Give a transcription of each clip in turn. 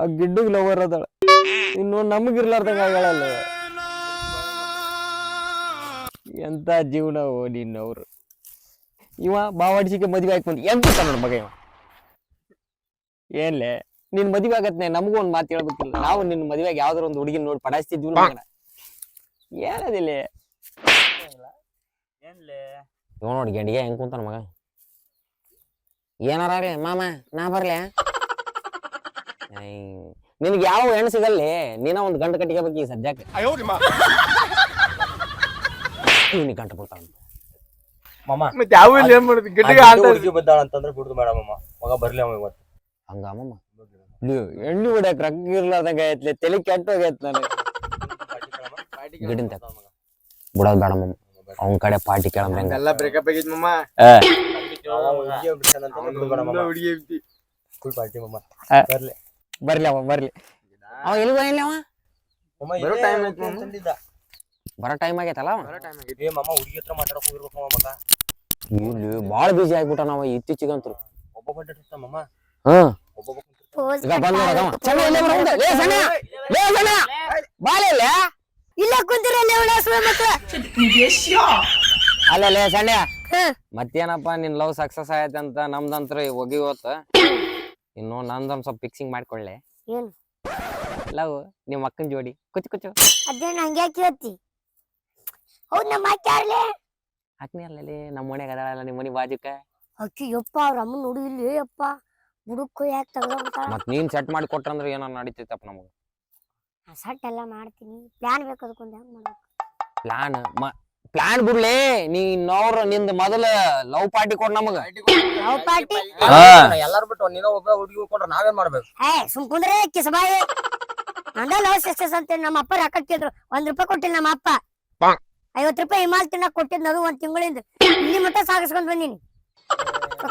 ಆ ಗಿಡ್ಡಗ್ ಲವರ್ ಅದಾಳ. ಇನ್ನು ನಮಗಿರ್ಲಾರ್ದಂಗ ಆಗ್ಯಾಳಲ್ಲ. ಎಂತ ಜೀವನ ಓ ನಿನ್ನವ್ರು. ಇವ ಬಾವಾಡ್ಸಿಗೆ ಮದ್ವೆ ಹಾಕೊಂಡ್ ಎಂತ ನೋಡ ಮಗ ಇವ? ಏನ್ಲೆ ನಿನ್ ಮದ್ವೆ ಆಗತ್ನೆ ನಮಗೂ ಒಂದ್ ಮಾತು ಹೇಳ್ಬೇಕಿಲ್ಲ. ನಾವು ನಿನ್ ಮದ್ವೆಗೆ ಯಾವ್ದಾರ ಒಂದು ಹುಡುಗಿ ನೋಡಿ ಪಡಾಯಿಸ್ತಿದ್ವಿ ಮಗನ ಏನದಿಲ್ಲ? ಏನ್ಲೇ? ಇವ ನೋಡಿ ಗಂಡಿಗೆ ಹೆಂಗ್ ಕುಂತಾನ ಮಗ? ಏನಾರ ರೀ ಮಾಮ ನಾ ಬರ್ಲೆ? ನಿನಗೆ ಯಾವ ಹೆಣ್ಣು ಸಿಗಲ್ಲಿ ನೀನ ಒಂದ್ ಗಂಟು ಕಟ್ಟಿಗೆ ಈ ಸದ್ಯಕ್ಕೆ? ನೀನು ಗಂಟು ಬಿಡ್ತಾನ ಮಾಮ ಮತ್ತೆ ಯಾವ ಇಲ್ಲಿ ಏನ್ ಮಾಡುದು ಗಟ್ಟಿಗೆ ಆಟ ಹುಡುಗಿ ಬಿದ್ದಾಳ ಅಂತಂದ್ರೆ ಬಿಡುದು ಬೇಡ ಮಾಮ. ಮಗ ಬರ್ಲಿ ಅವ ಇವತ್ತು. ಹಂಗ ಅಮ್ಮಮ್ಮ ಎಣ್ಣೆ ಹೊಡ್ಯಾಕ ರೊಕ್ಕ ಇರ್ಲಾರ್ದಂಗ ಐತ್ಲೆ ತಲೆ ಕೆಟ್ಟ ಹೋಗೈತ್ ನನಗೆ. ಗಿಡನ್ ತಕ ಬಿಡೋದ್ ಬೇಡ ಮಮ್ಮ ಅವನ್ ಕಡೆ ಪಾರ್ಟಿ ಕೇಳಂದ್ರೆ ಹೆಂಗ. ಎಲ್ಲ ಬ್ರೇಕಪ್ ಆಗಿದ್ ಮಮ್ಮ ಹುಡುಗಿ ಬಿಡ್ತಾನಂತಂದ್ರೆ ಬಿಡುದು ಬೇಡ ಮಾಮ. ಹುಡುಗಿ ಐತಿ ಫುಲ್ ಪಾರ್ಟಿ ಮಾಮ. ಆ. ಬರ್ಲಿ. ಬರ್ಲಿ ಅವ ಬರ್ಲಿ. ಅವ ಎಲ್ಲಿ ಬರಲಿ ಅವ? ಬರೋ ಟೈಮ್ time ಆಯ್ತು. ಅಂತಂದಿದ್ದ. ಬರೋ ಟೈಮ್ ಆಗೈತಲ್ಲ ಅವ? ಬರೋ time ಆಗೈತಿ. ಏ ಮಾಮ ಹುಡುಗಿ ಹತ್ರ ಮಾತಾಡಕ್ ಹೋಗಿರ್ಬೇಕು ಮಾಮ ಮಗ. ಇಲ್ಲಿ ಬಾಳ ಬಿಜಿ ಆಗ್ಬಿಟ್ಟ ನಾವ ಇತ್ತೀಚಿಗಂತರು ಒಬ್ಬ ಬಂದಿರ್ತ ಮಾಮ. ಬಂದ್ ಸಣ್ಣ ಇಲ್ಲೇ ಬರೋ ಮುಂದೆ. ಲೇ ಸಣ್ಣ ಲೇ ಸಣ್ಣ. ಬಾಲೆ ಇಲ್ಲೇ? ಇಲ್ಲ ಕುಂತಿರಲ್ಲ ಉಳಾಸುವ ಮಕ್ಕಳ ಅಲ್ಲ ಲೇ ಸಣ್ಣ. ಹ್ಮ್. ಮತ್ತೇನಪ್ಪ ನಿನ್ ಲವ್ ಸಕ್ಸಸ್ ಆಯ್ತಂತ ಅಂತ ನಮ್ದಂತ್ರ ಹೋಗಿ ಇವತ್ತು ಇನ್ನು ನಂದೊಂದ್ ಸ್ವಲ್ಪ ಫಿಕ್ಸಿಂಗ್ ಮಾಡ್ಕೊಳ್ಳೆ ಏನು? ಲವ್ ನಿಮ್ಮ ಅಕ್ಕನ ಜೋಡಿ. ಕುಚ್ಚು ಕುಚ್ಚು ಅದೇನ್ ಹಂಗೆ ಕೇಳ್ತಿ ಹೌದು ನಮ್ಮ ಅಕ್ಕ ಯಾರ್ಲೆ? ಹಾಕ್ನಿ ಅಲ್ಲೇ ನಮ್ಮ ಮನೆಗೆ ಅದಾಳಲ್ಲ ನಿಮ್ಮ ಮನೆ ಬಾಜುಕ. ಅಕ್ಕಿ ಯಪ್ಪ ಅವ್ರ ಅಮ್ಮನ್ ಇಲ್ಲಿ ಯಪ್ಪ. ಹುಡುಕು ಯಾಕೆ ತೆಗ್ದೋಗ್ತಾಳ ಮತ್ ನೀನ್ ಸೆಟ್ ಮಾಡಿ ಕೊಟ್ರಂದ್ರ ಏನೋ ನಡೀತೈತಪ್ಪ ನಮಗ. ಸೆಟ್ ಎಲ್ಲ ಮಾಡ್ತೀನಿ. ಪ್ಲಾನ್ ಬೇಕು ಅದಕ್ಕೊಂದು ಹೆಂಗ್ ಮಾಡ್ಬೇಕು? ಪ್ಲಾನ್ ಪ್ಲಾನ್ ಬಿಡ್ಲಿ ನೀ ಇನ್ನವ್ರ ನಿಂದ ಮೊದಲ ಲವ್ ಪಾರ್ಟಿ ಕೊಡ್ ನಮಗ. Love party. ಎಲ್ಲಾರು ಬಿಟ್ಟು ನೀನೋ ಒಬ್ಬ ಹುಡುಗಿ ಕೊಟ್ರೆ ನಾವೇನ್ ಮಾಡ್ಬೇಕು? ಏ ಸುಮ್ ಕುಂದ್ರೆ ಕಿಸಬಾಯಿ. ಅಂದ ಲವ್ ಸಿಸ್ಟರ್ಸ್ ಅಂತ ನಮ್ಮ ಅಪ್ಪ ರೊಕ್ಕ ಕೇಳಿದ್ರು. ಒಂದ್ ರೂಪಾಯಿ ಕೊಟ್ಟಿಲ್ಲ ನಮ್ಮ ಅಪ್ಪ. ಐವತ್ ರೂಪಾಯಿ ಹಿಮಾಲ್ ತಿನ್ನಕ್ ಕೊಟ್ಟಿದ್ ಅದು ಒಂದ್ ತಿಂಗಳಿಂದ. ಇಲ್ಲಿ ಮಟ್ಟ ಸಾಗಿಸ್ಕೊಂಡ್ ಬಂದೀನಿ.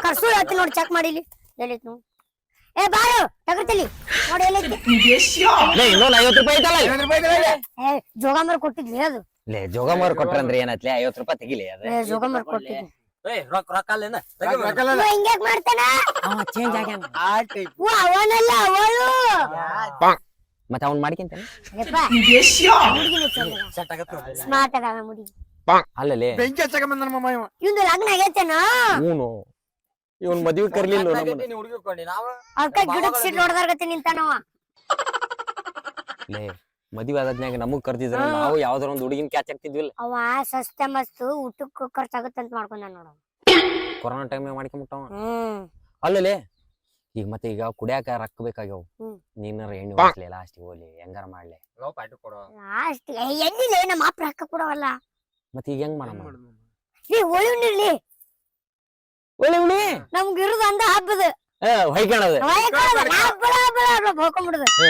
ಕರ್ಸು ಹೇಳ್ತಿ ನೋಡಿ ಚೆಕ್ ಮಾಡಿಲಿ ಹೇಳಿತ್ ನೀವು ಏ ಬಾರು ತಗರ್ತಿಲಿ ನೋಡಿ ಎಲ್ಲೈತಿ ಇನ್ನೊಂದ್ ಐವತ್ ರೂಪಾಯಿ ಐತಲ್ಲ ಅದು. ಲೇ ಜೋಗಮ್ಮರ್ ಕೊಟ್ರಂದ್ರೆ ಏನತ್ಲೆ ಐವತ್ ರೂಪಾಯಿ ತೆಗಿಲಿ ಅದ? ಏ ಜೋಗಂಬರ್ ಕೊಟ್ಟಿದ್ವಿ ಏ ರೊಕ್ಕ ರೊಕ್ಕ ಅಲ್ಲೇನ? ರೊಕ್ಕ- ರೊಕ್ಕ ಅಲ್ಲ. ಇವ ಹಿಂಗ್ಯಾಕ್ ಮಾಡ್ತಾನ? ಅವ ಚೇಂಜ್ ಆಗ್ಯಾನ. ಆ type. ಓ ಅವನಲ್ಲ ಅವಳು. ಮತ್ತೆ ಅವ್ನ್ ಮಾಡ್ಕೊಂತಾನೆ ಸೆಟ್ ಆಗತ್ತೆ ಸ್ಮಾರ್ಟ್ ಅದಾವ ಮುಡಿ ಅಲ್ಲಲೇ ಬೆಂಕಿ ಹಚ್ಚಕ ಬಂದನ ಮಮ್ಮ ಇವ. ಇವಂದು ಲಗ್ನ ಆಗೈತೇನ? ಹೂನು. ಇವನ್ ಮದ್ವಿ ಕರ್ಲಿಲ್ಲ ನಮ್ಮನ್ನ? ನೀ ಹುಡುಗಿ ಕೊಂಡಿ. ನಾವು ಅದಕ್ಕ ಗಿಡಕ್ ಸಿಟ್ ನೋಡ್ದಾರ್ಗತ್ತೆ ನಿಂತಾನವ. ಲೇ ಮದ್ವಿ ಆದ್ನ್ಯಾಗ ನಮಗ್ ಕರ್ದಿದ್ರ ನಾವು ಯಾವ್ದಾರ ಒಂದ್ ಹುಡುಗಿನ ಕ್ಯಾಚ್ ಆಗ್ತಿದ್ವಿಲ್ಲ ಅವ ಸಸ್ತ ಮಸ್ತು ಊಟಕ್ಕೆ ಖರ್ಚಾಗತ್ತಂತ ಮಾಡ್ಕೊಂಡ ನೋಡ ಕೊರೋನಾ ಟೈಮ್ ಮಾಡ್ಕೊಂಬಿಟ್ಟವ ಹ್ಮ್. ಅಲ್ಲಲೇ ಈಗ ಮತ್ತೆ ಈಗ ಕುಡಿಯಾಕ ರೊಕ್ಕ ಬೇಕಾಗ್ಯಾವ. ಹ್ಮ್. ನೀನಾರ ಎಣ್ಣೆ ಹೊಡ್ಸ್ಲಿ ಲಾಸ್ಟ್ ಹೋಗ್ಲಿ ಹೆಂಗಾರ ಮಾಡ್ಲಿ. ಲವ್ ಪಾರ್ಟಿ ಕೊಡೋ. ಲಾಸ್ಟ್ ಎಲ್ಲಿಲ್ಲ ನಮ್ಮ ಅಪ್ಪ ರೊಕ್ಕ ಕೊಡವಲ್ಲ. ಮತ್ತೆ ಈಗ ಹೆಂಗ್ ಮಾಡಮ್ಮ ನೀ ಒಳಿವ್ನಿರ್ಲಿ ಒಳ್ಳೆ ಉಳಿ ನಮ್ಗೆ ಇರುದು ಅಂದ ಹಬ್ಬದ.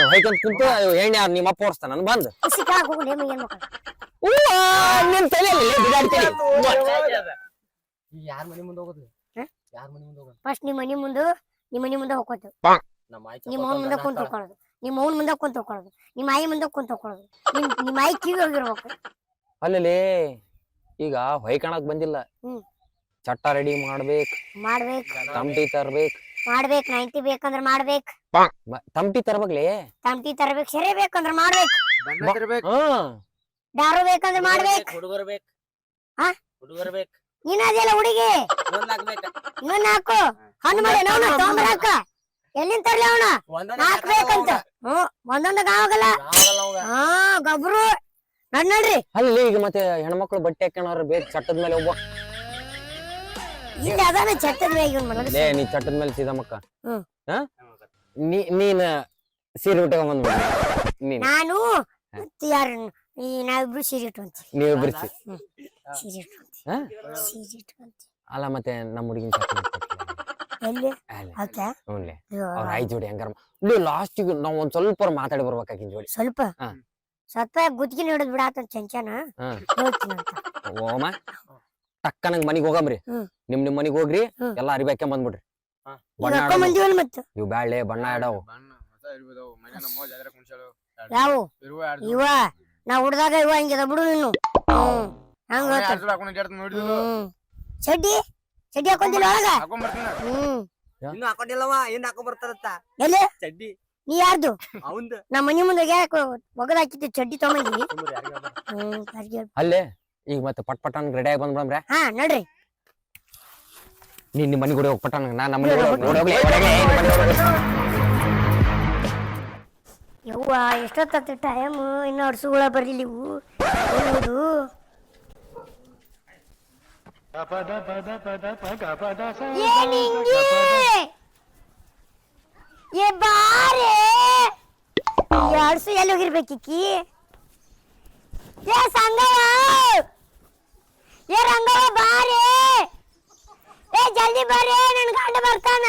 ಹೊಯ್ಕೊಂಡ್ ಕುಂತು ಎಣ್ಣೆ ಯಾರ್ ನಿಮ್ಮ ಅಪ್ಪ ಓಡಿಸ್ತಾನ ನನ್ ಬಂದ್. ಖುಷಿ ಕೆಳಗ್ ಹೋಗ್ಕೊಂಡು ಏನ್ ಏನ್ ಮಕ್ಕಳು ಅವ್ವ, ನಿನ್ ತಲೆಯಲ್ಲಿ ಬಿಡಾಡ್ತೀನಿ ಯಾರ ಮನಿ ಮುಂದೆ ಹೋಗೋದು? ಹ? ಯಾರ ಮನಿ ಮುಂದೆ ಹೋಗೋದು? ಫಸ್ಟ್ ನಿಮ್ಮ ಮನಿ ಮುಂದೆ ನಿಮ್ಮ ಮನಿ ಮುಂದೆ ನಮ್ಮ ಅವ್ನ ಮುಂದೆ ಕುಂತ ನಿಮ್ಮ ಅವ್ನ ಮುಂದೆ ಕುಂತ ನಿಮ್ಮ ಆಯಿ ಮುಂದೆ ಕುಂತ ನಿಮ್ ನಿಮ್ಮ ಆಯಿ ಕಿವಿ ಹೋಗಿರ್ಬೇಕು ಅಲ್ಲಲೇ ಈಗ ಹೊಯ್ಕಣಕ್ ಬಂದಿಲ್ಲ. ಹ್ಮ್. ಚಟ್ಟ ರೆಡಿ ಮಾಡ್ಬೇಕು. ಮಾಡ್ಬೇಕು. ತಮಟಿ ತರ್ಬೇಕ್. ಮಾಡ್ಬೇಕು ನೈಂಟಿ ಬೇಕಂದ್ರ ಮಾಡ್ಬೇಕ್. ತಂಪಿ ತಮಟಿ ತಂಪಿ ತಮಟಿ ತರಬೇಕು ಸೆರೆ ಬೇಕಂದ್ರ ಮಾಡ್ಬೇಕು. ಬಣ್ಣ ತಿರ್ಬೇಕು. ಹ್ಮ್ ದಾರು ಬೇಕಂದ್ರ ಮಾಡ್ಬೇಕು. ಹುಡುಗರು ಬೇಕು. ಹಾ? ಹುಡುಗರು ಬೇಕು. ನೀನ್ ಅದೆಲ್ಲ ಹುಡುಗಿ? ಒಂದ್ ಹಾಕ್ಬೇಕು. ಇನ್ನೊಂದ್ ಹಣ್ಣು ಮಾಡಿ ಅವನ ತೊಗೊಂಬರಾಕ ಎಲ್ಲಿಂದ ತರ್ಲಿ ಅವನ? ಒಂದೊಂದ್ ನಾಲ್ಕು ಬೇಕಂತ ಹ್ಮ್ ಆಗಲ್ಲ. ಅವಂಗ. ಹಾ ಗಬ್ರು. ನಡ್ ನೋಡ್ರಿ ಅಲ್ಲಿ ಈಗ ಮತ್ತೆ ಹೆಣ್ಮಕ್ಳು ಬಟ್ಟೆ ಹಾಕೋಣ ಬೇಕ್ ಚಟ್ಟದ ಮೇಲೆ ಒಬ್ಬ ಇಲ್ಲಿ ಅದಾನ ಚಟ್ಟದ ಮ್ಯಾಗ ಇವ್ನ್ ಮನಸ್ಸು. ಲೇ ನೀ ಚಟ್ಟದ ಮೇಲೆ ಸೀದಮ್ಮಕ್ಕ ಹ್ಮ್. ಹಾ? ನೀ ನೀನ್ ಸೀರೆ ಉಟ್ಕೊಂಡ್ ಬಂದ್ಬಿಡಿ ನೀನ್. ನಾನು ಮತ್ತೆ ಯಾರು ಈ ನಾವಿಬ್ರು ಸೀರೆ ಇಟ್ಕೊಂತೀವಿ ನೀವ್ ಬಿರ್ಸಿ ಸೀರೆ ಇಟ್ಕೊಂತೀವಿ ಹಾ? ಸೀರೆ ಇಟ್ಕೊಂತೀವಿ ಅಲ್ಲ ಮತ್ತೆ ನಮ್ಮ ಹುಡುಗಿನ ಎಲ್ಲಿ? ಓಕೆ ಹ್ಞೂನ್ಲೆ. ಅವ್ರ ಆಯ್ ಜೋಡಿ ಹೆಂಗಾರ ಲೇ ಲಾಸ್ಟಿಗೆ ನಾವ್ ಒಂದ್ ಸ್ವಲ್ಪ ಮಾತಾಡಿ ಬರ್ಬೇಕಾಕಿನ್ ಜೋಡಿ. ಸ್ವಲ್ಪ? ಹಾ. ಸ್ವಲ್ಪ ಗುದ್ಗಿನ ಹಿಡಿದ್ ಬಿಡಾತ ಚಂಚನ? ಹಾ. ಹೇಳ್ತೀನಿ ಅಂತ. ಓಮ ಟಕ್ಕನಂಗ್ ಮನಿಗ್ ಹೋಗಮ್ರಿ. ನಿಮ್ ನಿಮ್ ಮನಿಗ್ ಹೋಗ್ರಿ. ಎಲ್ಲಾ ಅರಿಬೇಕೆ ಬಂದ್ಬಿಡ್ರಿ. ಇವ್ ಬ್ಯಾಳೆ ಬಣ್ಣ. ಯಾವ? ಇವ? ನಾ ಹುಡ್ದಾಗ ಇವ ಹಿಂಗಿದ ಬಿಡು ನೀನು. ಚಡ್ಡಿ? ಚಡ್ಡಿ ಒಳಗ. ಇನ್ನು ಹಾಕೊಂಡಿಲ್ಲವ ಇನ್ನು ಹಾಕೊಂಡ್ ಬರ್ತಾರತ್ತ ಎಲ್ಲಿ? ಚಡ್ಡಿ. ನೀ ಯಾರ್ದು? ನಮ್ಮ ಮನಿ ಮುಂದೆ ಯಾಕೆ ಒಗದ್ ಹಾಕಿದ್ದು ಚಡ್ಡಿ. ಅಲ್ಲೇ. ಈಗ ಮತ್ತೆ ಪಟ್ ಪಟ್ ಅಂತ ರೆಡಿ ಆಗಿ ಬಂದ್ಬಿಡಮ್ರೆ ಹಾ ನೋಡ್ರಿ. ನೀನ್ ನಿಮ್ಮ ಮನೆ ಕೂಡ ಹೋಗಿ ಪಟ್ ನಾ ನಮ್ಮ ಯವ್ವ ಎಷ್ಟೊತ್ತ ಟೈಮ್ ಇನ್ನು ಅಡ್ಸುಗಳ ಬರ್ಲಿಲ್ಲ ಇವು? ಹೌದು? ಏ ಬಾರೆ! ಈ ಅಡ್ಸು ಎಲ್ಲಿ ಹೋಗಿರ್ಬೇಕಿಕ್ಕಿ? ಏ ಸಂಗವ ಏ ರಂಗವ ಬಾರಿ. ಏ, ಜಲ್ದಿ ಬರ್ರಿ ನನ್ನ ಗಂಡ ಬರ್ತಾನ.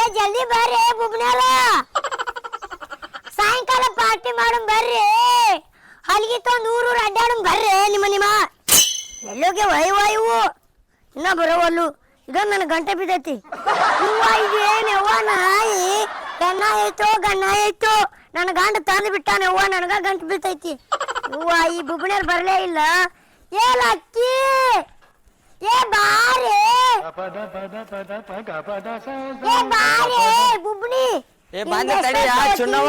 ಏ, ಜಲ್ದಿ ಬರ್ರಿ ಬುಬ್ನಾಳ ಸಾಯಂಕಾಲ ಪಾರ್ಟಿ ಮಾಡೋಣ ಬರ್ರಿ. ಅಲ್ಲಿಗೆ ತೊಂದು ಊರೂರು ಅಡ್ಡಾಡಮ್ ಬರ್ರಿ, ನಿಮ್ಮ ನಿಮ್ಮ. ಎಲ್ಲೋಗೆ ವೈ ವೈವು ಇನ್ನ ಬರೋವಲ್ಲು. ಇದೊಂದು ನನ್ನ ಗಂಟೆ ಬಿದ್ದೈತಿ. ಹೂವ ಇದೇನ್ ಯವ್ವ ನಾಯಿ? ಗಣ್ಣ ಆಯ್ತು ಗಣ್ಣ ಆಯ್ತು ನನ್ನ ಗಂಡ ತಂದು ಬಿಟ್ಟಾನ ಯವ್ವ, ನನಗ ಗಂಟು ಬಿದ್ದೈತಿ. ಹೂವ ಈ ಬುಬ್ಣ್ಯಾರ್ ಬರಲೇ ಇಲ್ಲ. ಏ ಲಕ್ಕಿ! ಏ ಬಾರೆ! ಏ ಬಾರೆ! ಬುಬ್ಣಿ ಏ ಬಂದ ತಡಿ ಆ ಚುಣ್ಣವ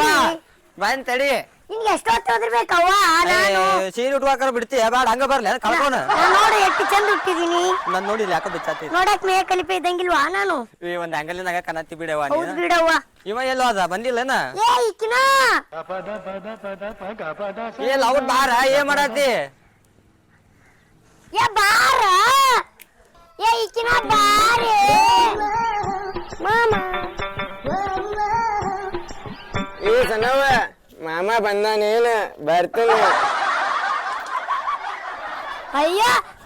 ಬಂದ್ ತಡಿ. ನಿಂಗೆ ಎಷ್ಟೊತ್ತು ಓದಿರ್ಬೇಕವ್ವ ನಾನು ಸೀರೆ ಉಟ್ವಾಕರ ಬಿಡ್ತೀಯ ಬೇಡ ಹಂಗ ಬರ್ಲಿ ಕಳ್ಕೊಣ ನಾನ್ ನೋಡು ಎಷ್ಟು ಚಂದ ಹುಟ್ಟಿದೀನಿ ನಾನು ನೋಡಿಲ್ಲ ಯಾಕ ಬಿಚ್ಚಾತಿ. ನೋಡಕ್ ಮೇ ಕಲಿಪೆ ಇದ್ದಂಗಿಲ್ವಾ ನಾನು? ಈ ಒಂದ್ ಅಂಗಲಿನಾಗ ಕನತ್ತಿ ಬಿಡವ ಹೌದು ಬಿಡವ್ವ. ಇವ ಎಲ್ಲೋ ಅದ ಬಂದಿಲ್ಲನ ಏ ಇಕ್ಕಿನ ಏ ಲೌಡ್ ಬಾರ ಏನ್ ಮಾಡತ್ತಿ? ಏ ಬಾರ. ಏ ಈಕಿನ ಬಾರೆ. ಮಾಮ. ಏ ಸಣ್ಣವ ಮಾಮ ಬಂದಾನೇನು ಬರ್ತೀನಿ. ಅಯ್ಯ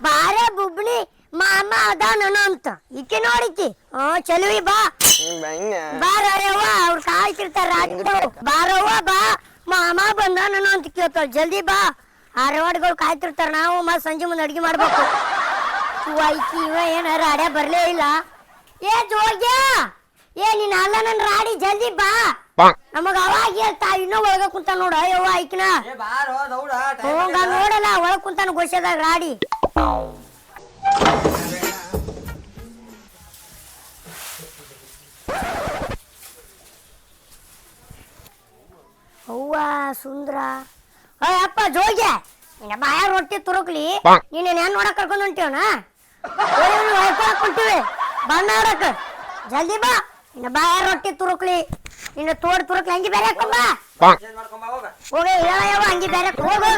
ಬಾರೆ ಬುಬ್ಳಿ ಮಾಮ ಅದಾನ ಅಂತ. ಈಕೆ ನೋಡಿಕಿ ಹಾ ಚಲುವಿ ಬಾ. ಬಂಗ ಬಾರ ಯವ್ವ ಅವ್ರು ಕಾಯ್ತಿರ್ತಾರ ಬಾರವ್ವ ಬಾ. ಮಾಮ ಬಂದಾನ ಅಂತ ಕೇಳ್ತಾಳ. ಜಲ್ದಿ ಬಾ. ಆರವಾಡ್ಗಳು ಕಾಯ್ತಿರ್ತಾರ ನಾವು ಮತ್ ಸಂಜೆ ಮುಂದೆ ಅಡ್ಗೆ ಮಾಡ್ಬೇಕು. ಇವ ಈಕಿ ಇವ ಏನಾರ ಅಡೆ ಬರ್ಲೇ ಇಲ್ಲ. ಏ ಜೋಗ್ಯ! ಏ ನೀನ್ ಅಲ್ಲ ನನ್ ರಾಡಿ ಜಲ್ದಿ ಬಾ. ನಮಗ ಅವಾಗ ಹೇಳ್ತಾ ಇನ್ನೂ ಒಳಗ ಕುಂತ ನೋಡ. ಯವ್ವ ಐಕಿನ ಹೋಗ ನೋಡಲ್ಲ ಒಳಗೆ ಕುಂತಾನ ಗೊಶದಾಗ ರಾಡಿ. ಅವ್ವ ಸುಂದ್ರ. ಅಪ್ಪ ಜೋಗ್ಯ. ನಿನ್ನ ಬಾಯ ರೊಟ್ಟಿ ತುರುಕ್ಲಿ. ನೀನ್ ಏನ್ ನೋಡಕ್ ಕರ್ಕೊಂಡ್ ಹೊಂಟಿವನ ಹೊಯ್ಕೊಳಕ್ ಹೊಂಟಿವಿ ಆಡಕ್ ಜಲ್ದಿ ಬಾ. ನಿನ್ನ ಬಾಯ ರೊಟ್ಟಿ ತುರುಕ್ಲಿ. ನಿನ್ನ ತೋಡ್ ತುರುಕ್ಲಿ. ಹಂಗಿ ಬೇರೆ ಹಾಕೊಂಬ ಹೋಗಿ ಯಾವ ಹಂಗಿ ಬೇರೆ ಹೋಗು.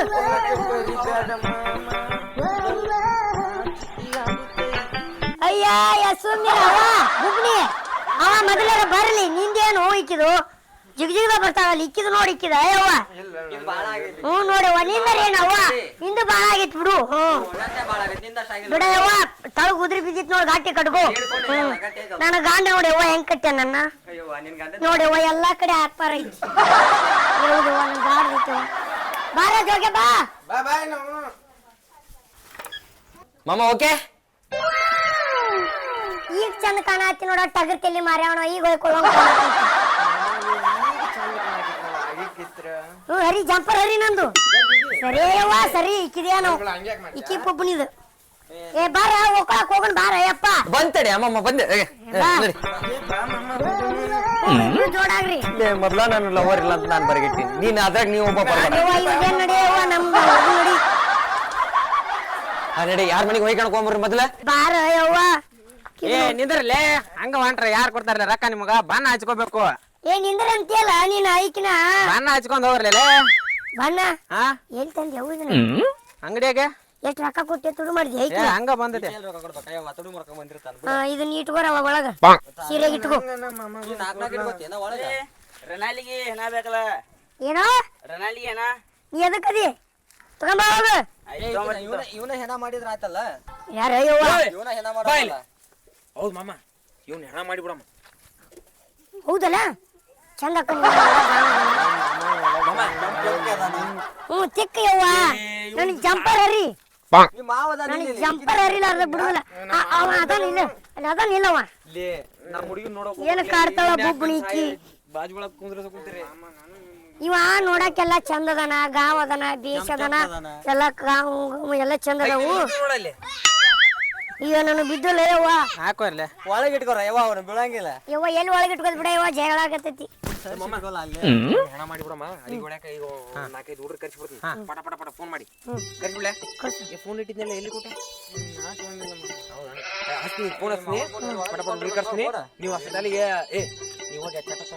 ಅಯ್ಯ ಸುಮ್ಮನೆ ಅವ ಬುಗ್ನಿ. ಅವ ಮೊದಲಾರ ಬರ್ಲಿ. ನಿಂದೇನು ಇಕ್ಕಿದು ಜಿಗ್ ಜಿಗ್ದ ಬರ್ತಾವಲ್ಲ ಇಕ್ಕಿದು ನೋಡಿ ಇಕ್ಕಿದ ಅಯ್ಯವ್ವ ಹ್ಞೂ ನೋಡಿ ನಿಂದರ ಏನವ್ವ ಹಿಂದೆ ಬಾಳ ಆಗಿತ್ತು. ಬಿಡು. ಹ್ಞೂ. ಬಿಡಯವ್ವ ತಳಗ್ ಉದ್ರಿ ಬಿದ್ದಿತ್ ನೋಡಿ ಗಾಟಿ ಕಟ್ಕೋ. ಹ್ಞೂ. ನನ್ನ ಗಾಂಡ ಯವ್ವ ಹೆಂಗ್ ಕಟ್ಟೆ ನನ್ನ? ನೋಡವ್ವ ಎಲ್ಲ ಕಡೆ ಹಾಕ್ಪಾರ ಐತಿ ಹೌದವ್ವ ನನ್ ಗಾಡ ಐತವ್ವ ಬಾರ ಜೋಗೆ ಬಾ. ಮಾಮ ಓಕೆ? ಈಗ ಚಂದ ಕಾಣತ್ತಿ ನೋಡ ಟಗರ್ ತಲಿ ಮಾರ್ಯಾವಣ ಈಗ ಹೋಯ್ಕೊಳ್ಳೋ ಹ್ಞೂ ಹರಿ ಜಂಪರ್ ಹರಿ ನಂದು. ಸರಿ ಅವ್ವ ಸರಿ ಹಂಗ್ಯಾಕ್ ಮಾಡಿ ಇಕ್ಕಿ ಪುಬ್ಬನಿದು. ಏ ಬಾರ ಹೋಗ್ಕೊಳಕ್ ಹೋಗೋಣ ಬಾರ ಯಪ್ಪ. ಬಂತಡಿ ಅಮ್ಮಮ್ಮ ಬಂದೆ. ಏ, ಏ. ನಡಿ. ಇಬ್ರು ಜೋಡಾಗ್ರಿ. ಏ, ಮೊದ್ಲ ನಾನು ಲವರ್ ಇಲ್ಲ ಅಂತ ನಾನು ಬರಗಿಟ್ಟಿನಿ ನೀನ್ ಅದ್ರಾಗ ನೀವು ಒಬ್ಬ ಬರ್ಬೇಡ. ಅಯ್ಯವ್ವ ಇವ್ದೇನ್ ನಡೆಯವ್ವ ನಮ್ದು ಅದು ನೋಡಿ ನಡಿ. ಯಾರ ಮನೆಗೆ ಹೋಯ್ಕೊಂಡ್ಕೊಂಬರ್ರಿ ಮೊದ್ಲ? ಬಾರ ಯವ್ವ. ಏ ನಿಂದ್ರಲ್ಲೇ ಹಂಗ ಹೊಂಟ್ರ ಯಾರ್ ಕೊಡ್ತಾರಲ್ಲ ರೊಕ್ಕ ನಿಮಗ? ಬಣ್ಣ ಹಚ್ಕೋಬೇಕು. ಏ ನಿಂದ್ರ ಅಂತೀಯಲ್ಲ ನೀನ್ ಐಕಿನ? ಬಣ್ಣ ಹಚ್ಕೊಂಡ್ ಹೋಗ್ರಲ್ಲ? ಬಣ್ಣ? ಹಾ? ಎಲ್ಲಿ ತಂದೆ ಇದನ್ನ? ಅಂಗಡಿಯಾಗ ಎಷ್ಟು ರೊಕ್ಕ ಕೊಟ್ಟೆ ತುಡು ಮಾಡಿದೆ ಐಕಿನ? ಹಂಗ ಬಂದಿದೆ ಇದನ್ನ ಇಟ್ಕೋರ ಒಳಗ. ಸೀರೆ ಇಟ್ಕೋ. ರೆನಾಲಿಗೆ ಹೆಣ ಬೇಕಲ್ಲ? ಏನೋ? ರಣಾಲಿ ಹೆಣ ನೀ ಎದಕ್ಕದಿ ತಗೊಂಬ ಹೋಗು. ಇವನ ಹೆಣ ಮಾಡಿದ್ರ ಆಯ್ತಲ್ಲ? ಯಾರ ಇವನ ಹೆಣ ಮಾಡಲ್ಲ ಹೌದು ಮಾಮ ಇವನ್ ಹೆಣ ಮಾಡಿಬಿಡಮ್ಮ. ಹೌದಲ್ಲ? ಚಂದ ಹ್ಞೂ ತಿಕ್ಕ ಯವ್ವ. ನನಗೆ ಜಂಪರ್ ಹರಿ ನಿಮ್ಮ ಮಾವದ ನನಗೆ ಜಂಪರ್ ಹರಿಲಾರ್ದ ಬಿಡುದಿಲ್ಲ. ಆ- ಅವ ಅದಾನ ಇಲ್ಲ ಅಲ್ಲಿ ಅದಾನ ಇಲ್ಲವ ಇಲ್ಲಿ ನಮ್ಮ ಹುಡುಗಿ ನೋಡಕ್ ಏನು ಕಾಡ್ತಾಳ ಇಕ್ಕಿ ಬಾಜು ಕುಂದ್ರಸ ಕುಂತಿರಿ. ಇವ ನೋಡಕ್ಕೆಲ್ಲ ಚಂದ ಅದಾನ ಗಾವ್ ಅದಾನ ಬೇಷ್ ಅದಾನ ಎಲ್ಲ ಗಾವ್ ಎಲ್ಲ ಚಂದ ಅದಾವು ನೋಡಲ್ಲಿ. ಈಗ ನಾನು ಬಿದ್ದಲ್ಲ ಯವ್ವ. ಹಾಕೋರ್ಲೆ ಒಳಗೆ ಇಟ್ಕೋರ ಯವ್ವ ಅವನು ಬೀಳಂಗಿಲ್ಲ. ಯವ್ವ ಎಲ್ಲಿ ಒಳಗೆ ಇಟ್ಕೋದ್ ಬಿಡ ಯವ್ವ ಜಗಳ ಆಗತ್ತೈತಿ. ಹೆಣ ಮಾಡಿ ಬಿಡಮ್ಮ. ಅಡಿಗೆ ಹೊಡ್ಯಾಕ ಈಗ ನಾಲ್ಕೈದು ಹುಡುಗ್ರು ಕರ್ಸಿ ಬಿಡ್ತೀನಿ. ಪಟ ಪಟ ಪಟ ಫೋನ್ ಮಾಡಿ. ಕರ್ಸಿ. ಬಿಡ್ಲೆ ಫೋನ್ ಇಟ್ಟಿದ್ನಲ್ಲ ಎಲ್ಲಿ ಕೊಟ್ಟೆ? ಫೋನ್ ಹಚ್ತೀನಿ ಪಟ ಪಟ ಬಿಲ್ ಕರ್ಸ್ತೀನಿ. ನೀವು ಅಷ್ಟೊತ್ತಲ್ಲಿಗೆ ಏ ನೀವು ಹೋಗಿ ಚಟ ಚಟ.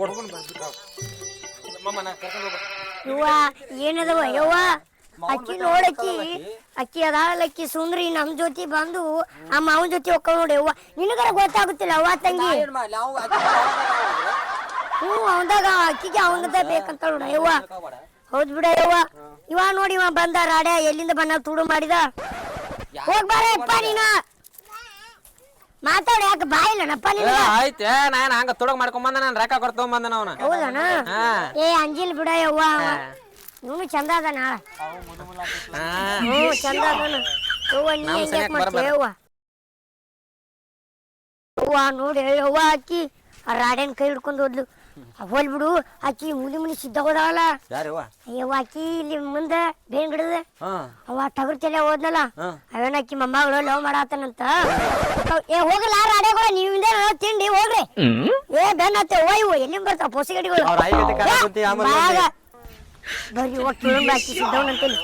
ಓಡ್ಕೊಂಡು ಮಮ್ಮ ನಾ ಕರ್ಕೊಂಡು ಹೋಗ್ಬೇಕು ಯವ್ವ ಏನದವ ಯವ್ವ? ಅಕ್ಕಿ ನೋಡಕ್ಕಿ ಅಕ್ಕಿ. ಅದಾಳ ಅಕ್ಕಿ ಸುಂದ್ರಿ ನಮ್ ಜೊತೆ ಬಂದು ಆ ಮಾವನ್ ಜೊತೆ ಹೋಗ್ತಾವ ನೋಡಿ. ಅವ್ವ ನಿನಗರ ಗೊತ್ತಾಗುತ್ತಿಲ್ಲ ಅವ್ವ ತಂಗಿ. ಹ್ಞೂ ಅವಂದಾಗ ಅಕ್ಕಿಗೆ ಅವಂಗದ ಬೇಕಂತ ನೋಡ. ಯವ್ವ. ಹೌದ್ ಬಿಡ ಯವ್ವ. ಇವ ನೋಡಿ ಇವ ಬಂದ ರಾಡ್ಯ ಎಲ್ಲಿಂದ ಬಂದ ತುಡು ಮಾಡಿದ? ಹೋಗ್ಬಾರಪ್ಪ ನೀನ. ಮಾತಾಡ ಯಾಕೆ ಬಾಯಿಲ್ಲನಪ್ಪ ನೀನು ಆಯ್ತೆ. ನಾನು ಹಂಗ ತುಡಗ್ ಮಾಡ್ಕೊಂಡ್ ಬಂದ ನಾನು ರೊಕ್ಕ ಕೊಡ್ತ ಬಂದನ ಅವನ. ಹೌದನ? ಹಾ. ಏ ಅಂಜಿಲ್ ಬಿಡ ಯವ್ವ ಇವನು ಚಂದ ಅದ ಹಾ ಹ್ಞೂ ಚಂದ ಅದಾನ ಯವ್ವ ನೀ ನಮ್ ಹೆಂಗ್ಯಾಕ್ ಸನಿಯಕ್ ಮಾಡ್ತೀಯ ಬರ್ಬೇಡ. ಯವ್ವ? ಯವ್ವ ನೋಡಿ ಯವ್ವ ಅಕ್ಕಿ. ಆ ರಾಡ್ಯನ್ ಕೈ ಹಿಡ್ಕೊಂಡು ಹೋದ್ಲು. ಹೋಲ್ ಬಿಡು ಅಕ್ಕಿ ಮುನಿ ಮುನಿ ಸಿದ್ಧ ಹೋದಾವಲ್ಲ ಯಾರವ್ವ ಅಯ್ಯವ್ವ ಅಕ್ಕಿ ಇಲ್ಲಿ ಮುಂದೆ ಬೇನ್ ಗಿಡದ. ಹಾ. ಅವ ಟಗರ್ ತಲೆ ಹೋದ್ನಲ್ಲ. ಹಾ. ಅವೇನ ಅಕ್ಕಿ ಮೊಮ್ಮಗಳು ಲವ್ ಮಾಡಾತನಂತ. ಏ ಹೋಗಲ್ಲ ರಾಡ್ಯಾಗಳ ನೀವಿಂದ ತಿಂಡಿ ಹೋಗ್ರಿ ಏ ಬೆನ್ನತ್ತೆ ಓಯ್ ಎಲ್ಲಿ ಬರ್ತಾವ ಪೊಸಿಗಡಿಗಳು ಅವ್ರ ಆಯಿ ಗತಿ ಕಾಲ ಕುಂತಿ ಆಮೇಲೆ ಬಾಗ ಬರ್ರಿ ಹೋಗಿ ತುಳುಂಬ ಹಾಕಿ ಸಿದ್ದವನಂತೇಳಿ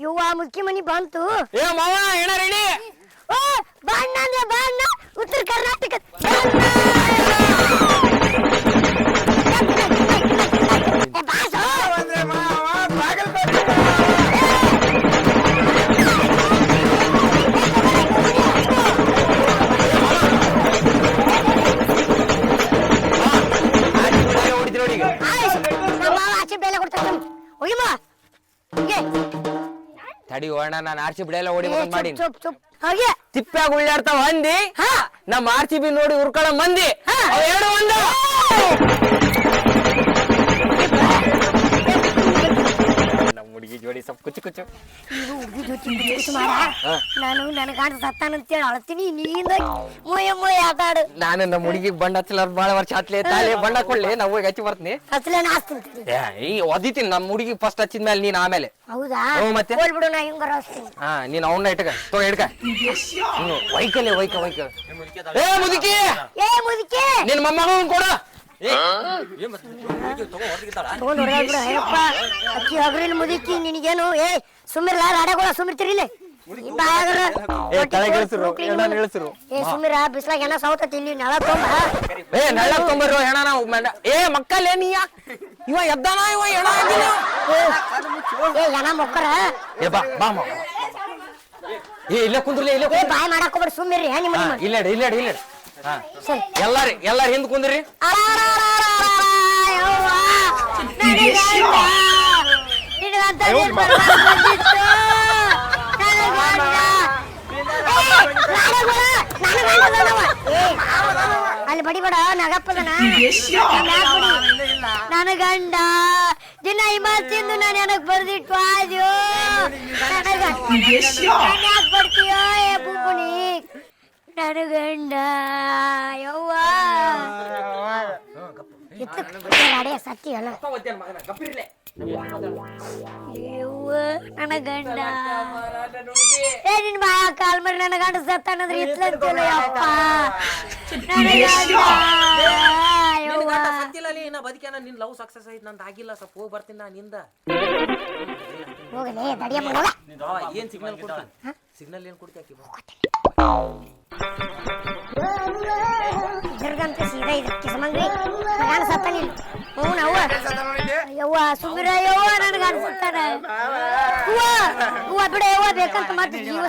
ಇವ್ವ ಮುಖ್ಯ ಮನಿ ಬಂತು. ಏ ಮಾವ ಏನ ರೆಡಿ ಓ ಬಣ್ಣ ಅಂದ್ರೆ ಬಣ್ಣ ಉತ್ತರ ಕರ್ನಾಟಕ ಹೋಣ ನಾನು ಆರ್ ಸಿ ಓಡಿ ಹೊಡಿಬೇಕಂತ ಮಾಡಿ ಚುಪ್ ಚುಪ್ ಹಾಗೆ? ತಿಪ್ಪ್ಯಾಗ ಉಳ್ಳಾಡ್ತಾವ ಹಂದಿ. ನಮ್ಮ ಆರ್ ಸಿ ಬಿ ನೋಡಿ ಉರ್ಕೊಳ್ಳ ಮಂದಿ. ಅವ್ ಎರಡು ಒಂದು. ಜೋಡಿ ಸ್ವಲ್ಪ ಕುಚ್ಚು ಕುಚ್ಚು. ನೀವು ಹುಡುಗಿ ಜೊತೆ ಬಿಟ್ಟು ಮಾಡ ನಾನು ನನ್ನ ಗಂಡ ಸತ್ತಾನಂತೇಳಿ ಅಳ್ತೀನಿ ನೀನು ಮೊಯ ಮೊಯ ಆಟ ಆಡು. ನಾನು ನಮ್ಮ ಹುಡುಗಿಗೆ ಬಣ್ಣ ಹಚ್ಚಲಾರ ಬಾಳ ವರ್ಷ ಹತ್ಲೆ ತಾಳೆ ಬಂಡ ಕೊಡ್ಲಿ ನಾವು ಹೋಗಿ ಹಚ್ಚಿ ಬರ್ತೀನಿ. ಹಸಲೆ ನಾಸ್ತೀನಿ ಏ, ಈ ಒದಿತೀನಿ ನಮ್ಮ ಹುಡುಗಿ ಫಸ್ಟ್ ಹಚ್ಚಿದ್ಮೇಲೆ ನೀನ್ ಆಮೇಲೆ. ಹೌದಾ? ಹ್ಞೂ, ಮತ್ತೆ? ಹೋಲ್ಬಿಡು ನಾ ಹಿಂಗ ಹಚ್ತೀನಿ ಹಾ ನೀನ್ ಅವನ್ನ ಇಟ್ಕ ತೋ ಇಟ್ಕ ಹ್ಞೂ ವೈಕಲೆ ವೈಕ ವೈಕ ಏ ಮುದುಕಿ. ಏ ಮುದುಕಿ! ನಿನ್ ಮೊಮ್ಮಗನ್ ಕೊಡ. ತಗೊಂಡ್ ಹೊರಗಾಗ್ಬಿಡು ಅಯ್ಯಪ್ಪ ಅಕ್ಕಿ ಹಗ್ರಿನ ಮುದುಕಿ ನಿನಗೇನು? ಏ ಸುಮ್ಮಿರ್ಲ ರಾಡಗಳ ಸುಮ್ಮಿರ್ತಿರಿಲ್ಲ ಏ, ಕೆಳಗ್ ಇಳ್ಸಿರು, ಎಣ್ಣೆನ ಇಳ್ಸಿರು. ಏ ಸುಮ್ಮಿರ ಬಿಸ್ಲಾಗ ಏನ ಸೌತತಿ ಇಲ್ಲಿ ನೆಲ ತೊಂಬ. ಏ ಹೆಣ ನಾವು ಏ ಮಕ್ಕಲ್ಲೇ ನೀಯ? ಇವ ಎದ್ದಾನ ಇವ ಹೆಣ ಆಗಿಲ್ಲ ಏ ಏನ ಮೊಕ್ಕರ ಏ ಬಾ ಬಾ. ಏ ಇಲ್ಲ ಕುಂದ್ರಲಿ ಇಲ್ಲ. ಬಾಯ್ ನಿಮ್ಮ ಹಾ, ನಿಮ್ಮ ಇಲ್ಲೇ ಎಲ್ಲಾರಿ ಎಲ್ಲಾರ ಹಿಂದ್ ಕುಂದ್ರಿ. ಅಲ್ಲಿ ಬಡಿಬೇಡ ನಗಪ್ಪದನ ನನ್ನ ಗಂಡ ದಿನ ಹಿಮಾಲ್ ತಿಂದು ನಾನು ನನಗ್ ಬರ್ದಿಟ್ಟು ಆದ್ಯೋ ನನಗ ಯಾಕೆ ಬರ್ತೀಯೋ ಏ ಬುಬ್ಬುಣಿ ನನ್ನ ಗಂಡ ಯವ್ವ. ಸತ್ತಿ ಅಲ್ಲ ಯವ್ವ ನನ್ನ ಗಂಡ ಏ ನಿನ್ ಕಾಲ್ ಮರಿ ನನ್ನ ಗಂಡ ಇತ್ಲಂತಿಲ್ಲ ಯಪ್ಪ ನನ್ನ ಗಂಡ ಯವ್ವ. ಸತ್ತಿಲ್ಲ ನಾ ಬದುಕ್ಯಾನ ನಿನ್ ಲವ್ ಸಕ್ಸಸ್ ಆಯ್ತು ನಂದು ಆಗಿಲ್ಲ ಸ್ವಲ್ಪ ಹೋಗಿ ಬರ್ತೀನಿ ನಾ ನಿಂದ. ಹೋಗಲೇ ದಡಿಯ ಏನ್ ಸಿಗ್ನಲ್ ಕೊಡ್ತೀನಿ ಸಿಗ್ನಲ್ ಏನ್ ಕೊಡ್ತಿ ಇದ್ರಗಂತ ಸೀದಾ ನಾನು? ಹ್ಞೂ, ಅವ್ವ. ಯವ್ವ ಸುಮ್ಮಿರ ಯವ್ವ ನನಗೆ ಬಿಡ ಬೇಕಂತ ಮತ್ತೆ ಜೀವ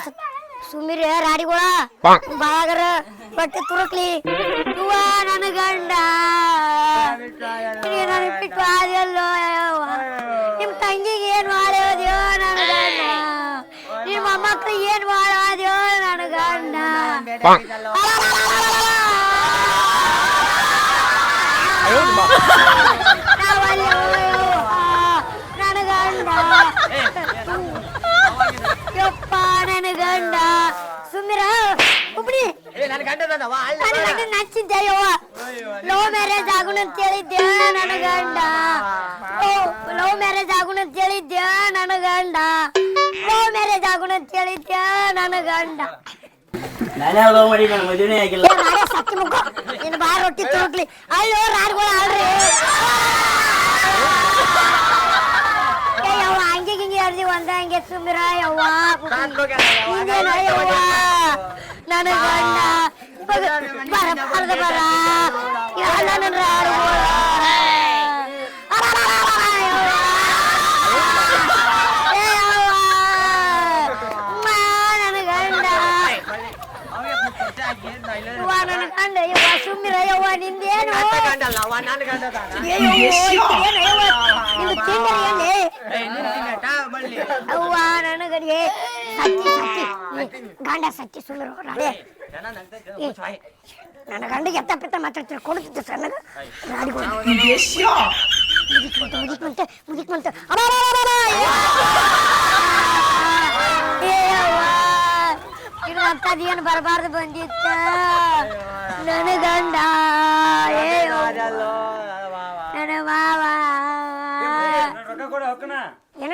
ಪಟ್ಟಿ ನನ್ನ ಗಂಡ. ನಾನು ನಿಮ್ಮ ತಂಗಿಗೆ ಏನ್ ಮಾಡೋದ್ಯೋ ನನ್ನ ಗಂಡ. ನಿಮ್ಮ ಏನ್ ಲವ್ ಮ್ಯಾರೇಜ್ ಆಗುಣ ಅಂತ ಹೇಳಿದ್ದೆ ನನ್ನ ಗಂಡ ಲವ್ ಮ್ಯಾರೇಜ್ ಆಗುಣ ಅಂತ ಹೇಳಿದ್ದೆ ನನ್ನ ಗಂಡ ಲವ್ ಮ್ಯಾರೇಜ್ ಆಗುಣ ಅಂತ ಹೇಳಿದ್ದೆ ನನ್ನ ಗಂಡ ನಾನೇ ಲವ್ ಮಾಡಿ ನನ್ನ ಮದುವೆನೇ ಆಗಿಲ್ಲ. ಸತ್ತಿ ಮುಗ್ಗು ನಿನ್ನ ಬಾಳ ರೊಟ್ಟಿ ತುರುಕ್ಲಿ ಅಯ್ಯೋ, ರಾಡ್ಗಳು ಆಡ್ರಿ ಯವ್ವ, ಹಂಗೆ ಹಿಂಗೆ ಅರ್ದಿ ಒಂದ ಹಂಗೆ ಸುಮ್ಮಿರ ಯವ್ವ. ಹಿಂಗೇನ, ಯವ್ವ. ನನ್ನ ಗಂಡ. ಬರ ಬಾರದ ಬರ ಎಲ್ಲ ನನ್ನ ರಾಡ್ಗಳು ಏ ಯವ್ವ ಅಮ್ಮ, ನನ್ನ ಗಂಡ ಯವ್ವ ನನ್ನ ಗಂಡ ಯವ್ವ ಸುಮ್ಮಿರ ಯವ್ವ ನಿಂದೇನು? ಅವ್ವ ನನಗರಿಗೆ ಸತ್ತಿ ಸತ್ತಿ ಗಂಡ ಸತ್ತಿ ಸುಳ್ಳು ನಾಳೆ ನನ್ನ ಗಂಡಿಗೆ ಎತ್ತ ಪಿತ್ತ ಮಾತಾಡ್ತಾರೆ ಕೊಡುತ್ತಿದ್ದೆ ಸಣ್ಣಗ ಮುದಿಕ್ ಮುದಿಕ್ಮಂತೆ ಮುದಿಕ್ಮಂತೆ ಇದು ಅಂತದ್ ಏನು ಬರಬಾರ್ದು ಬಂದಿತ್ತ? ನನ್ನ ಗಂಡ. ಏ ನನ್ನ ಮಾವ. ಏನ?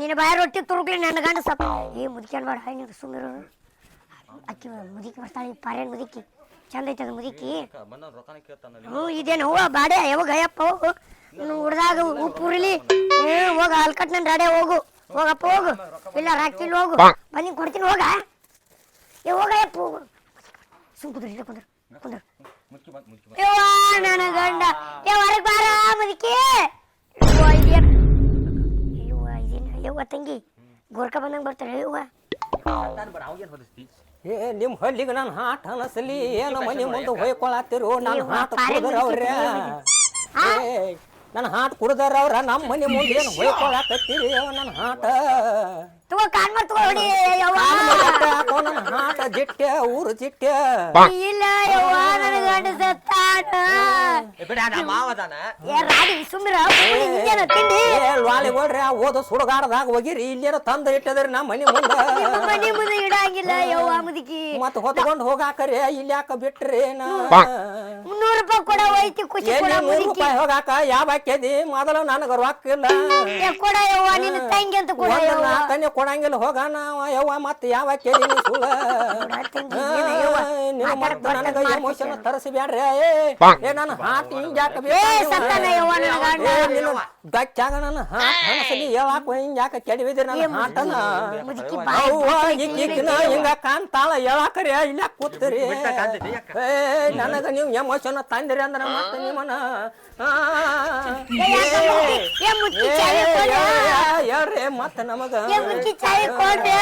ನಿನ್ನ ಬಾಯ ರೊಟ್ಟಿ ತುರುಕ್ಲಿ ನನ್ನ ಗಂಡ ಸಪ್. ಏ ಮುದುಕಿ ಬೇಡ ನೀನು ಸುಮ್ಮರು ಅಕ್ಕಿ ಮುದುಕಿ ಬರ್ತಾಳೆ ಪಾರೇನ್ ಮುದುಕಿ. ಚಂದ ಐತದ ಮುದುಕಿ. ಹ್ಞೂ ಇದೇನು ಹೂವ ಬಾಡೆ ಯಾವಾಗ ಅಯ್ಯಪ್ಪ ಹೋಗು ಹುಡ್ದಾಗ ಉಪ್ಪು ಉರಿಲಿ. ಏ ಹೋಗ ಅಲ್ಕಟ್ ನನ್ನ ರಾಡೆ ಹೋಗು. ಹೋಗಪ್ಪ ಹೋಗು. ಇಲ್ಲ ರಾಕ್ತಿಲ್ ಹೋಗು. ಬನ್ನಿ ಕೊಡ್ತೀನಿ ಹೋಗ. ಏ ಹೋಗಯ್ಯಪ್ಪ ಹೋಗು. ಸುಮ್ ಕುಂದ್ರಿ ಇಲ್ಲ ಕುಂದ್ರ ಕುಂದ್ರ. ಯವ್ವ ನನ್ನ ಗಂಡ. ಏ ಹೊರಗೆ ಬಾರ ಮುದುಕಿ. ಯವ್ವ ಇದೇನು? ಯವ್ವ ಇದೇನು? ಯವ್ವ ತಂಗಿ. ಗೋರ್ಕ ಬಂದಂಗೆ ಬರ್ತಾರೆ ಯವ್ವ. ಏ ನಿಮ್ಮ ಹಳ್ಳಿಗೆ ನಾನು ಹಾಟ್ ಅನಸಲಿ. ಏನೋ ಮನೆ ಮುಂದೆ ಹೋಯ್ಕೊಳತ್ತಿರು ನನ್ನ ಅಯ್ಯವ್ವ, ಹಾಟ್ ಪಾರೆ ಏ ನನ್ನ ಹಾಟ್ ಕುಡ್ದರವ್ರ ನಮ್ಮ ಮನೆ ಮುಂದೆ ಏನು ಹೊಯ್ಕೊಳಕತ್ತೀರಿ ನನ್ನ ಹಾಟ? ತಗೋ ಕಾನ್ ಮಾರ್ ತಗೋ ಹೊಡಿ ಯವ್ವ. ಜಿಟ್ಟೆ ಊರು ಜಿಟ್ಟೆ ಇಲ್ಲ ಯವ್ವ ನನ್ನ ಗಂಡ ಸತ್ತಾನ. ಏ ರಾಡಿ ಸುಮ್ಮಿರ ಹಿಂಗೇನ ತಿಂಡಿ? ಏ ಲಾಳಿಗೋಳ್ರಿ ಆ ಓದ ಸುಡಗಾಡದಾಗ ಹೋಗಿರಿ ಇಲ್ಲೇನ ತಂದ ಇಟ್ಟದ್ರಿ ನಮ್ಮ ಮನೆ ಮುಂದೆ. ಮನೆ ಮುಂದೆ ಇಡಂಗಿಲ್ಲ ಯವ್ವ ಮುದುಕಿ. ಮತ್ ಹೊತ್ಕೊಂಡು ಹೋಗಾಕರಿ ಇಲ್ಲಿ ಯಾಕ ಬಿಟ್ರಿ ನಾ? ಮುನ್ನೂರು ರೂಪಾಯಿ ಕೊಡ ಹೋಯ್ತಿ ಖುಷಿ ಕೊಡ ಮುದುಕಿ. ರೂಪಾಯಿ ಹೋಗಾಕ ಯಾವ ಹಾಕ್ಯದಿ? ಮೊದಲು ನನಗ ರೊಕ್ಕ ಇಲ್ಲ. ಕೊಡ ಯವ್ವ ನಿನ್ನ ತಂಗಿ ಅಂತ ಕೊಡ ಯವ್ವ. ಕೊಡಂಗಿಲ್ಲ ಹೋಗ ನಾವ ಯವ್ವ ಮತ್ತ ಯಾವ ಕೇಳಿ ಸುಳ ನನಗ ಎಮೋಷನ್ ಮಾಡ್ತೀರ. ತರಸಬ್ಯಾಡ್ರಿ ಏ ನನ್ನ ಹಾಟ್ ಸತ್ತಾನ ಯವ್ವ ನನ್ನ ಹಾಟ್ ಹಣಸಲಿ ಹೇಳಾಕ ಹಿಂಗ್ಯಾಕ ಕೆಡವಿದ್ರಿ ನನ್ನ ಹಾಟನ? ಹಿಂಗ ಕಾಣ್ತಾಳ ಹೇಳಾಕರಿ ಇಲ್ಲ ಕೂತ್ರಿ. ಏ ನನಗ ನೀವು ಎಮೋಷನ್ ತಂದಿರಿ ಅಂದ್ರ ಮತ್ತ ನಿಮ್ಮನ ಆ, ಏ ಯಾಕ ಮುದುಕಿ? ಏ ಮುದುಕಿ ಚಾವಿ ಹೇಳ್ರಿ ಮತ್ತ ನಮಗ. ಮುದುಕಿ ಚಾವಿ ಕೊಡ್ರಿ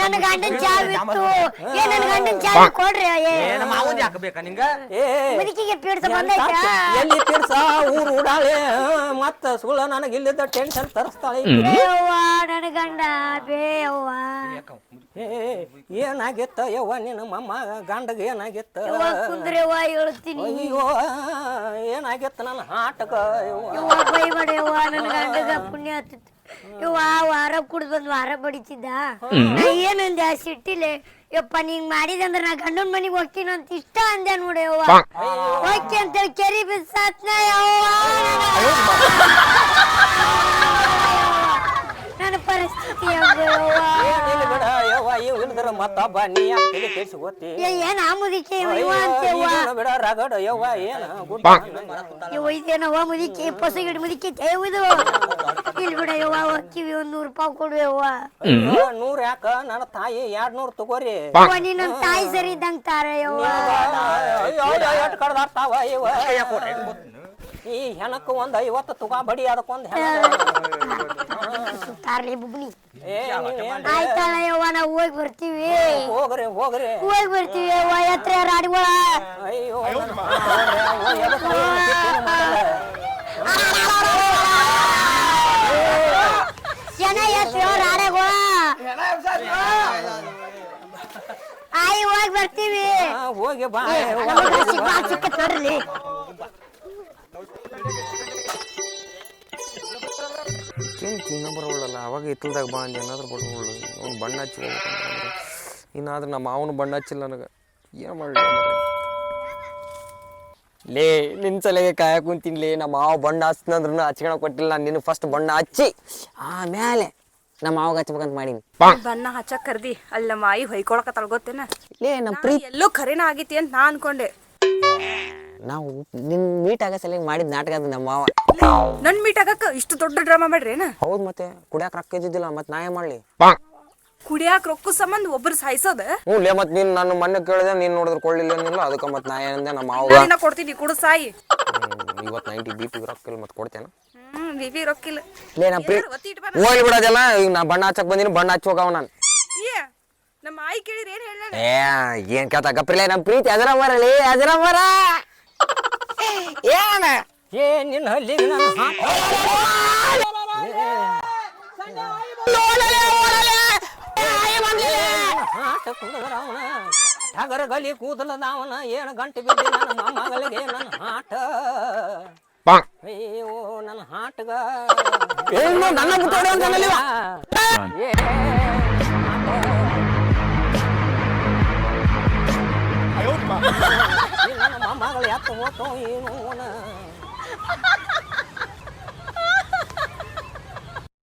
ನನ್ನ ಗಂಡನ್ ಚಾವಿ ಇತ್ತು. ಏ ನನ್ನ ಗಂಡನ್ ಚಾವಿ ಕೊಡ್ರಿ ಏ ಮಾವಂದ್ ಹಾಕಬೇಕಾ ನಿಂಗ? ಏ ಮುದುಕಿಗೆ ಪೀಡ್ಸ ಬಂದೈತ? ಎಲ್ಲಿ ಪೀಡ್ಸ? ಊರು ಉಡಾಳೆ ಮತ್ತ ಸುಳ್ಳ ನನಗೆ ಇಲ್ಲಿದ್ದ ಟೆನ್ಷನ್ ತರಿಸ್ತಾಳೆ ಯವ್ವ ನನ್ನ ಗಂಡ ಬೇ ಯವ್ವ ಏ ಏನಾಗಿತ್ತ? ಯವ್ವ ನಿನ್ನ ಮಮ್ಮ ಗಂಡಗ ಏನಾಗಿತ್ತ? ಯವ್ವ ಕುಂದ್ರವ್ವ ಹೇಳ್ತೀನಿ. ಅಯ್ಯೋ ಏನಾಗಿತ್ತ ನನ್ನ ಹಾಟಕ ಯವ್ವ. ಬೈಬೇಡ ಯವ್ವ ನನ್ನ ಗಂಡಗ ಪುಣ್ಯ ಹತ್ತಿತ್ತು ವಾರ ಕುಡ್ದು ಬಂದ್ ವಾರ ಬಡಿತಿದ್ದ ನಾ ಏನಂದೆ ಆ ಸಿಟ್ಟಿಲೆ ಯಪ್ಪ ನೀಂಗ್ ಮಾಡಿದಂದ್ರ ನಾ ಗಂಡನ ಮನಿಗ್ ಹೋಗ್ತೀನಿ ಅಂತ ಇಷ್ಟ ಅಂದೆ ನೋಡಿ ಅವ್ವ ಹೋಗ್ತಿ ಅಂತೇಳಿ ಕೆರಿ ಬಿಸಾತ್ನ ಯವ್ವ. ನನ್ನ ಪರಿಸ್ಥಿತಿ ಹೆಂಗೋ ಯವ್ವ. ಏನಿಲ್ಲ ಬಿಡ ಯವ್ವ ಇವ್ ಇಲ್ದ್ರ ಮತ್ತೊಬ್ಬ ನೀ ಯಾಕೆ ತಲೆ ಕೆಡಿಸಿ ಓದ್ತಿ? ಏ, ಏನ್ ಆ ಮುದಿಕೆ ಇವ ಅಂತ ಯವ್ವ. ಇದೇನು ಬಿಡ ರಗಡ ಯವ್ವ ಏನ ಗುಡ್ಡ ಯವ್ವ ಇದೇನವ್ವ ಮುದಿಕೆ ಪಸಗಿಡ್ ಮುದಿಕೆ ತೇವುದು. ಇಲ್ಲಿ ಬಿಡ ಯವ್ವ ಒಂದ್ ನೂರು ರೂಪಾಯಿ ಕೊಡು ಯವ್ವ. ನೂರ್ ಯಾಕ? ನನ್ನ ತಾಯಿ ಎರಡ್ ನೂರ್ ತಗೋರಿ. ಯವ್ವ ನೀ ನನ್ ತಾಯಿ ಸರಿ ಇದ್ದಂಗ ತಾರ ಯವ್ವ. ಕಡ್ದಾಡ್ತಾವ ಇವ? ಈ ಹೆಣಕ್ ಒಂದ್ ಐವತ್ತು ತುಗ ಬಡಿ ಅದಕ್ಕೊಂದ್ ಬುಬ್ನಿ ಆಯ್ತಲ್ಲ ಯವ್ವ ನಾವ್ ಹೋಗಿ ಬರ್ತೀವಿ. ಹೋಗ್ರಿ ಹೋಗ್ರಿ. ಹೋಗಿ ಬರ್ತೀವಿ ಯವ್ವ ಎತ್ರ ರಾಡಿಗಳ. ಅಯ್ಯೋ ನನ್ನ ಮಾತಾಡ್ರೆ, ಅವ್ವ ಎದಕ್ ಹೋಗ್ಲಿ ಬಿಟ್ಟೇನು ಮಾಡಲ್ಲ. ಜನ ಎತ್ರ ರಾಡಗಳ ಆಯ್, ಹೋಗಿ ಬರ್ತೀವಿ. ಹೋಗಿ ಬಾ ಸಿಕ್ಕ ಚಿನ್ನ ಬರೋಳಲ್ಲ ಅವಾಗ ಹಿತ್ತಲ್ದಾಗ ಬಾ ಅಂದ, ಏನಾದ್ರೂ ಬರೋಳು ಅವ್ನು ಬಣ್ಣ ಹಚ್ಚಿ ಇನ್ನಾದ್ರೂ ನಮ್ಮ ಮಾವನು ಬಣ್ಣ ಹಚ್ಚಿಲ್ಲ ನನಗೆ. ಏನು ಮಾಡಲಿ? ಲೇ ನಿನ್ ಸಲಿಗೆ ಕಾಯ ಕುಂತೀನಿ ಲೇ ನಮ್ಮ ಮಾವ ಬಣ್ಣ ಹಚ್ನಂದ್ರು ಹಚ್ಕೊಳಕ್ ಕೊಟ್ಟಿಲ್ಲ ನಾನು ನಿನ್ನ ಫಸ್ಟ್ ಬಣ್ಣ ಹಚ್ಚಿ ಆಮೇಲೆ ನಮ್ಮ ಮಾವಾಗ ಹಚ್ಬೇಕಂತ ಮಾಡೀನಿ. ಬಣ್ಣ ಹಚ್ಚಕ್ ಕರ್ದಿ ಅಲ್ಲಿ ನಮ್ಮ ಆಯಿ ಹೊಯ್ಕೊಳಕತ್ತಾಳ ಗೊತ್ತೇನ? ಲೇ ನಮ್ಮ ಪ್ರೀ ಪ್ರೀತಿ ಎಲ್ಲೋ ಖರೇನ ಆಗೈತಿ ಅಂತ ನಾ ಅನ್ಕೊಂಡೆ. ನಾವು ನಿನ್ ಮೀಟ್ ಆಗ ಸಲಿಗೆ ಮಾಡಿದ ನಾಟಕ ಅದು ನಮ್ಮ ಮಾವ. ನನ್ ಮೀಟ್ ಆಗಕ್ಕ ಇಷ್ಟು ದೊಡ್ಡ ಡ್ರಾಮಾ ಮಾಡ್ರೇನ ಹೌದು ಮತ್ತೆ ಕುಡಿಯಾಕ ರೊಕ್ಕ ಇದ್ದಿದ್ದಿಲ್ಲ ಮತ್ತೆ ನಾ ಏನ್ ಮಾಡ್ಲಿ? ಕುಡಿಯಾಕ ರೊಕ್ಕ ಸಂಬಂಧ ಒಬ್ರು ಸಾಯಿಸೋದ ಹ್ಞೂ ಲೇ ಮತ್ತೆ ನೀನು ನನ್ನ ಮೊನ್ನೆ ಕೇಳಿದೆ ನೀನು ನೋಡಿದ್ರೆ ಕೊಳ್ಳಿಲ್ಲ ಏನಿಲ್ಲ ಅದಕ್ಕೆ ಮತ್ತೆ ನಾ ಏನಂದೆ ನಮ್ಮ ಮಾವ ನಾ ಕೊಡ್ತೀನಿ ಕುಡು ಸಾಯಿ ಇವತ್ತು ನೈಂಟಿ ಬಿ ಪಿ ರೊಕ್ಕ ಇಲ್ಲ ಮತ್ತೆ ಕೊಡ್ತೇನೆ ಹ್ಮ್ ಬಿಬಿ ರೊಕ್ಕಿಲ್ಲ ಲೇ ನಮ್ಮ ಪ್ರೀ ಒತ್ತಿ ಇಟ್ ಬಾರ. ಹೋಗ್ಲಿ ಬಿಡೋದೆಲ್ಲ ಈಗ ನಾ ಬಣ್ಣ ಹಚ್ಚಕ್ ಬಂದಿನಿ ಬಣ್ಣ ಹಚ್ಚಿ ಹೋಗವ ನಾನು ಏ ನಮ್ಮ ಆಯಿ ಕೇಳಿದ್ರೆ ಏನ್ ಹೇಳ ಏ ಏನ್ ಕೇಳ್ತಾ ಗಪ್ರಿಲೆ ನಮ್ಮ ಪ್ರೀತಿ ಅದ್ರ ಮರಲಿ ಅದರ ಮರ ಏನ ಏ ನಿನ್ನ ಹಲ್ಲಿಗೆ ನನ್ನ ಹಾಟ ಕುಂದರವನ ಟಗರ ಗಲಿ ಕೂದಲದವನ ಏನು ಗಂಟೆ ಬಿದ್ದಿ ನನ್ನ ಮೊಮ್ಮಗಳಿಗೆ ನನ್ನ ಹಾಟ ಅಯ್ಯೋ ನನ್ನ ಹಾಟ್ಗ ಏನು ನನ್ನ ಬಿಟ್ಟೋಡು ಅಂತ ಅನ್ನಲಿವ? ಏ, ಈ ನನ್ನ ಮೊಮ್ಮಗಳು ಎತ್ತ ಹೋತೋ ಏನು ಅವನ